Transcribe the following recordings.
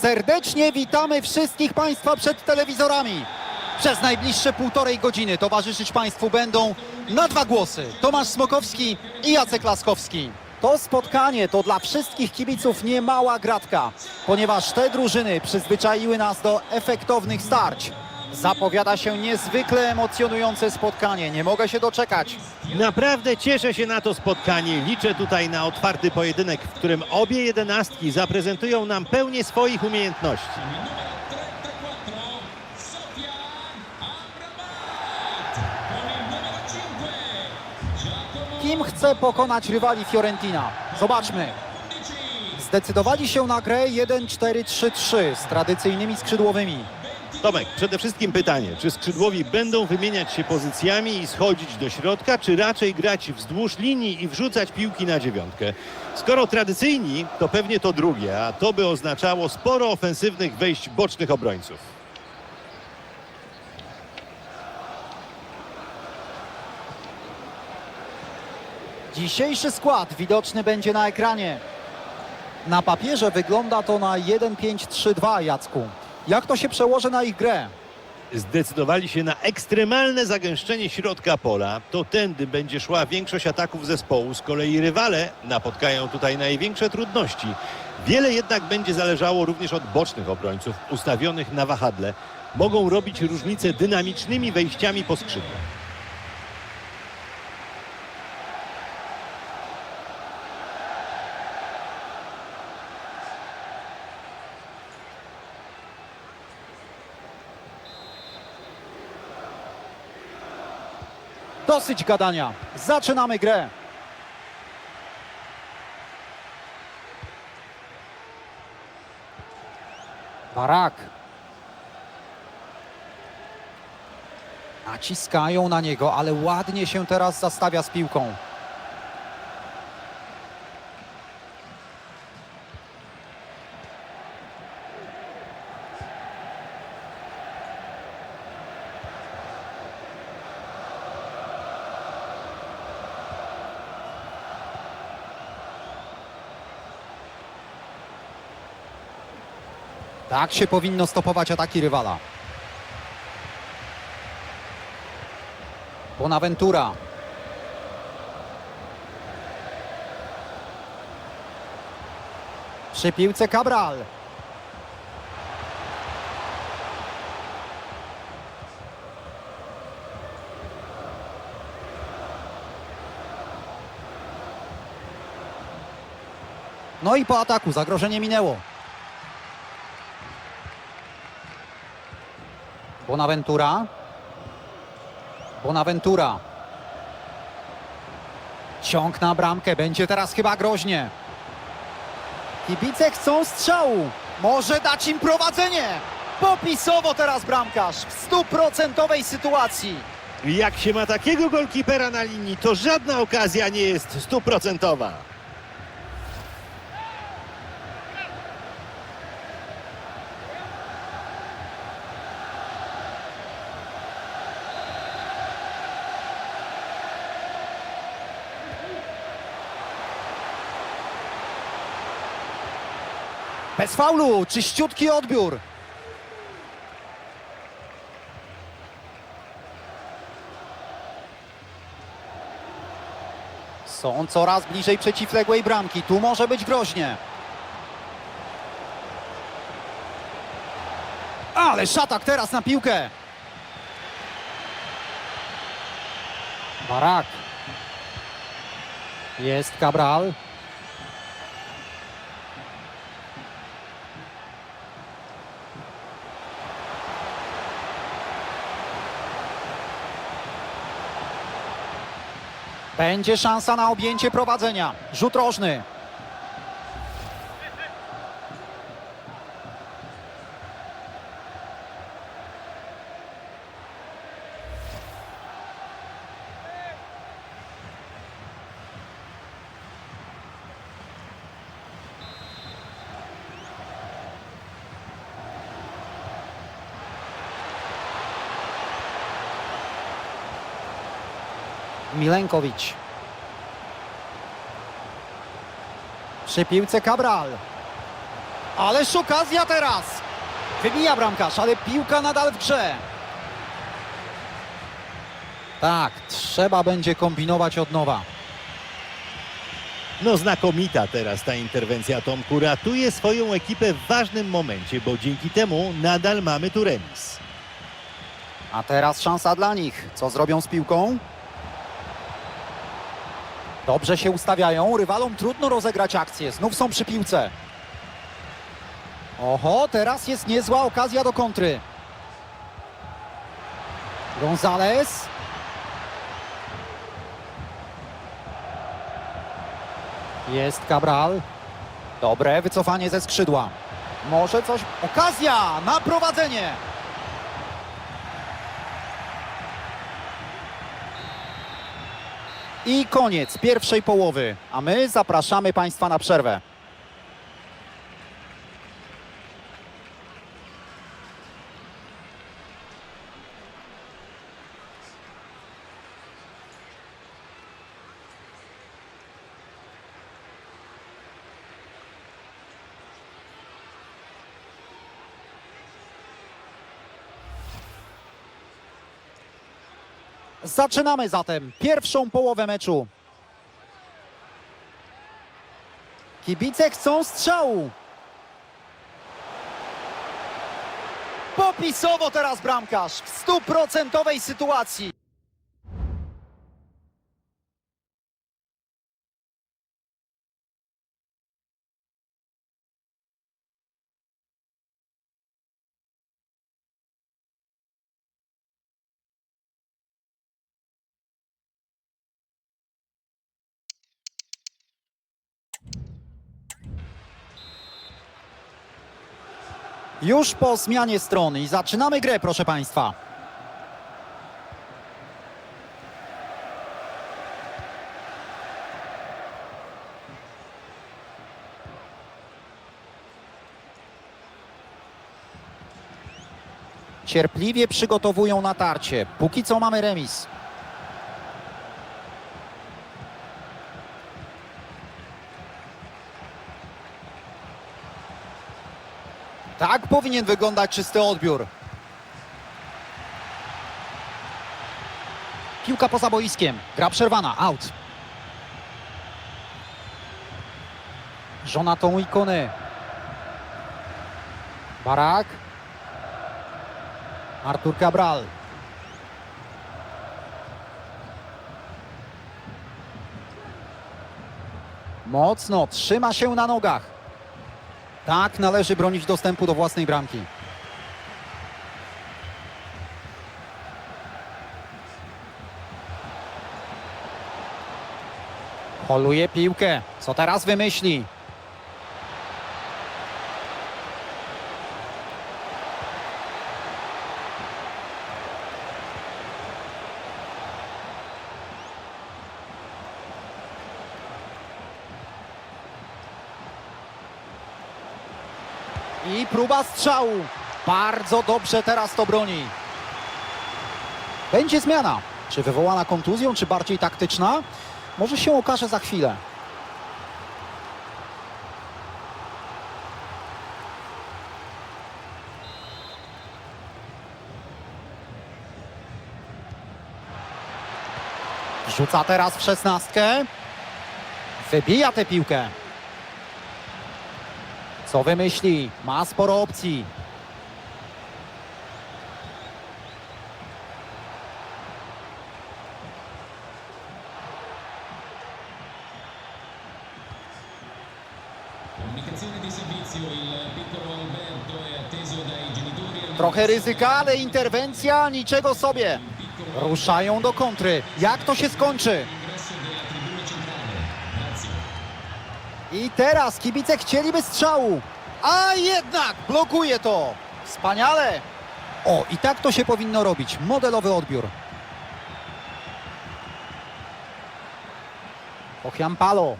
Serdecznie witamy wszystkich Państwa przed telewizorami. Przez najbliższe półtorej godziny towarzyszyć Państwu będą na dwa głosy Tomasz Smokowski i Jacek Laskowski. To spotkanie to dla wszystkich kibiców niemała gratka, ponieważ te drużyny przyzwyczaiły nas do efektownych starć. Zapowiada się niezwykle emocjonujące spotkanie. Nie mogę się doczekać. Naprawdę cieszę się na to spotkanie. Liczę tutaj na otwarty pojedynek, w którym obie jedenastki zaprezentują nam pełnię swoich umiejętności. Kim chce pokonać rywali Fiorentina? Zobaczmy. Zdecydowali się na grę 1-4-3-3 z tradycyjnymi skrzydłowymi. Tomek, przede wszystkim pytanie, czy skrzydłowi będą wymieniać się pozycjami i schodzić do środka, czy raczej grać wzdłuż linii i wrzucać piłki na dziewiątkę? Skoro tradycyjni, to pewnie to drugie, a to by oznaczało sporo ofensywnych wejść bocznych obrońców. Dzisiejszy skład widoczny będzie na ekranie. Na papierze wygląda to na 1-5-3-2, Jacku. Jak to się przełoży na ich grę? zdecydowali się na ekstremalne zagęszczenie środka pola, to tędy będzie szła większość ataków zespołu. Z kolei rywale napotkają tutaj największe trudności. Wiele jednak będzie zależało również od bocznych obrońców ustawionych na wahadle. Mogą robić różnicę dynamicznymi wejściami po skrzydłach. Dosyć gadania. Zaczynamy grę. Barak. Naciskają na niego, ale ładnie się teraz zastawia z piłką. Tak się powinno stopować ataki rywala. Bonaventura. Przy piłce Cabral. No i po ataku zagrożenie minęło. Bonaventura. Bonaventura. Ciąg na bramkę. Będzie teraz chyba groźnie. Kibice chcą strzału. Może dać im prowadzenie. Popisowo teraz bramkarz w stuprocentowej sytuacji. Jak się ma takiego golkipera na linii, to żadna okazja nie jest stuprocentowa. Bez faulu. Czyściutki odbiór. Są coraz bliżej przeciwległej bramki. Tu może być groźnie. Ale szatak teraz na piłkę. Barak. Jest Cabral. Będzie szansa na objęcie prowadzenia. Rzut rożny. Milenkowicz. Przy piłce Cabral. Ależ okazja teraz! Wybija bramkarz, ale piłka nadal w grze. Tak, trzeba będzie kombinować od nowa. No znakomita teraz ta interwencja Tomku. Ratuje swoją ekipę w ważnym momencie, bo dzięki temu nadal mamy tu remis. A teraz szansa dla nich. Co zrobią z piłką? Dobrze się ustawiają. Rywalom trudno rozegrać akcję. Znów są przy piłce. Oho, teraz jest niezła okazja do kontry. Gonzales. Jest Cabral. Dobre wycofanie ze skrzydła. Może coś... Okazja na prowadzenie. I koniec pierwszej połowy, a my zapraszamy Państwa na przerwę. Zaczynamy zatem pierwszą połowę meczu. Kibice chcą strzału. Popisowo teraz bramkarz w stuprocentowej sytuacji. Już po zmianie strony i zaczynamy grę, proszę Państwa. Cierpliwie przygotowują natarcie. Póki co mamy remis. Tak powinien wyglądać czysty odbiór. Piłka poza boiskiem. Gra przerwana. Out. Jonathan Ikony. Barak. Artur Cabral. Mocno trzyma się na nogach. Tak, należy bronić dostępu do własnej bramki. Holuje piłkę. Co teraz wymyśli? I próba strzału. Bardzo dobrze teraz to broni. Będzie zmiana. Czy wywołana kontuzją, czy bardziej taktyczna? Może się okaże za chwilę. Rzuca teraz w szesnastkę. Wybija tę piłkę. Co wymyśli? Ma sporo opcji. Trochę ryzyka, ale interwencja niczego sobie. Ruszają do kontry. Jak to się skończy? I teraz kibice chcieliby strzału. A jednak blokuje to. Wspaniale. O, i tak to się powinno robić. Modelowy odbiór. Palo.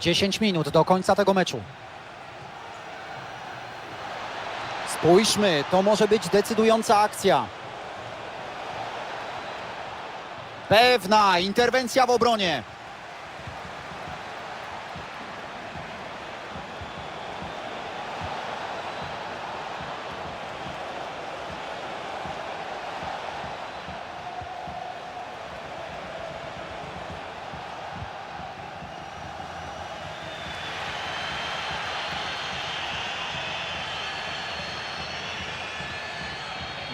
10 minut do końca tego meczu. Spójrzmy, to może być decydująca akcja. Pewna interwencja w obronie.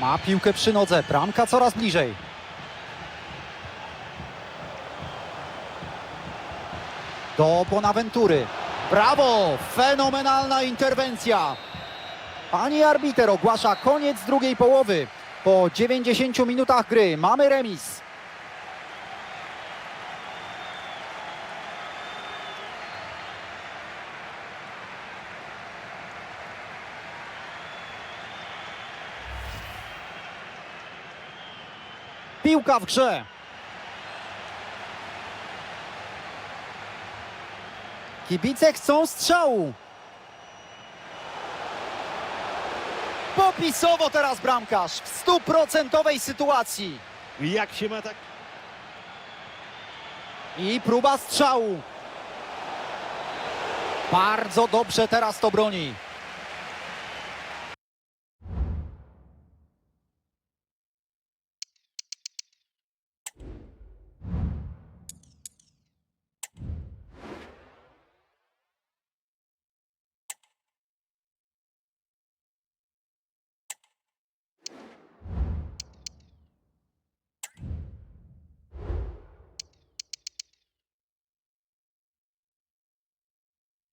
Ma piłkę przy nodze, bramka coraz bliżej. Do Bonaventury. Brawo! Fenomenalna interwencja. Pani arbiter ogłasza koniec drugiej połowy. Po 90 minutach gry mamy remis. Piłka w grze. Kibice chcą strzału. Popisowo teraz bramkarz w stuprocentowej sytuacji. Jak się ma tak... I próba strzału. Bardzo dobrze teraz to broni.